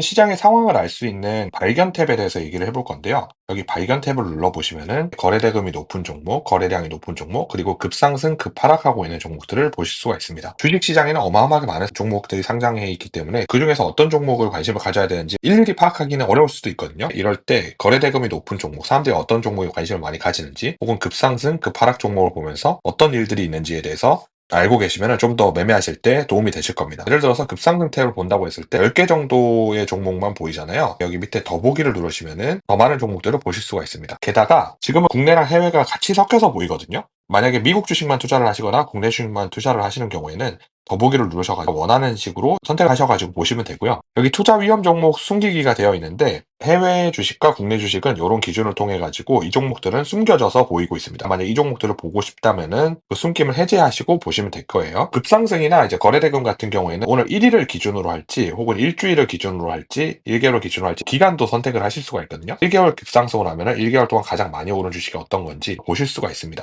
시장의 상황을 알 수 있는 발견 탭에 대해서 얘기를 해볼 건데요. 여기 발견 탭을 눌러보시면은 거래대금이 높은 종목, 거래량이 높은 종목, 그리고 급상승, 급하락하고 있는 종목들을 보실 수가 있습니다. 주식시장에는 어마어마하게 많은 종목들이 상장해 있기 때문에 그 중에서 어떤 종목을 관심을 가져야 되는지 일일이 파악하기는 어려울 수도 있거든요. 이럴 때 거래대금이 높은 종목, 사람들이 어떤 종목에 관심을 많이 가지는지, 혹은 급상승, 급하락 종목을 보면서 어떤 일들이 있는지에 대해서 알고 계시면 좀 더 매매하실 때 도움이 되실 겁니다. 예를 들어서 급상승 탭을 본다고 했을 때 10개 정도의 종목만 보이잖아요. 여기 밑에 더보기를 누르시면은 더 많은 종목들을 보실 수가 있습니다. 게다가 지금은 국내랑 해외가 같이 섞여서 보이거든요. 만약에 미국 주식만 투자를 하시거나 국내 주식만 투자를 하시는 경우에는 더보기를 누르셔가지고 원하는 식으로 선택하셔가지고 보시면 되고요. 여기 투자 위험 종목 숨기기가 되어 있는데 해외 주식과 국내 주식은 이런 기준을 통해 가지고 이 종목들은 숨겨져서 보이고 있습니다. 만약 이 종목들을 보고 싶다면은 그 숨김을 해제하시고 보시면 될 거예요. 급상승이나 이제 거래대금 같은 경우에는 오늘 1일을 기준으로 할지 혹은 일주일을 기준으로 할지 1개월 기준으로 할지 기간도 선택을 하실 수가 있거든요. 1개월 급상승을 하면은 1개월 동안 가장 많이 오른 주식이 어떤 건지 보실 수가 있습니다.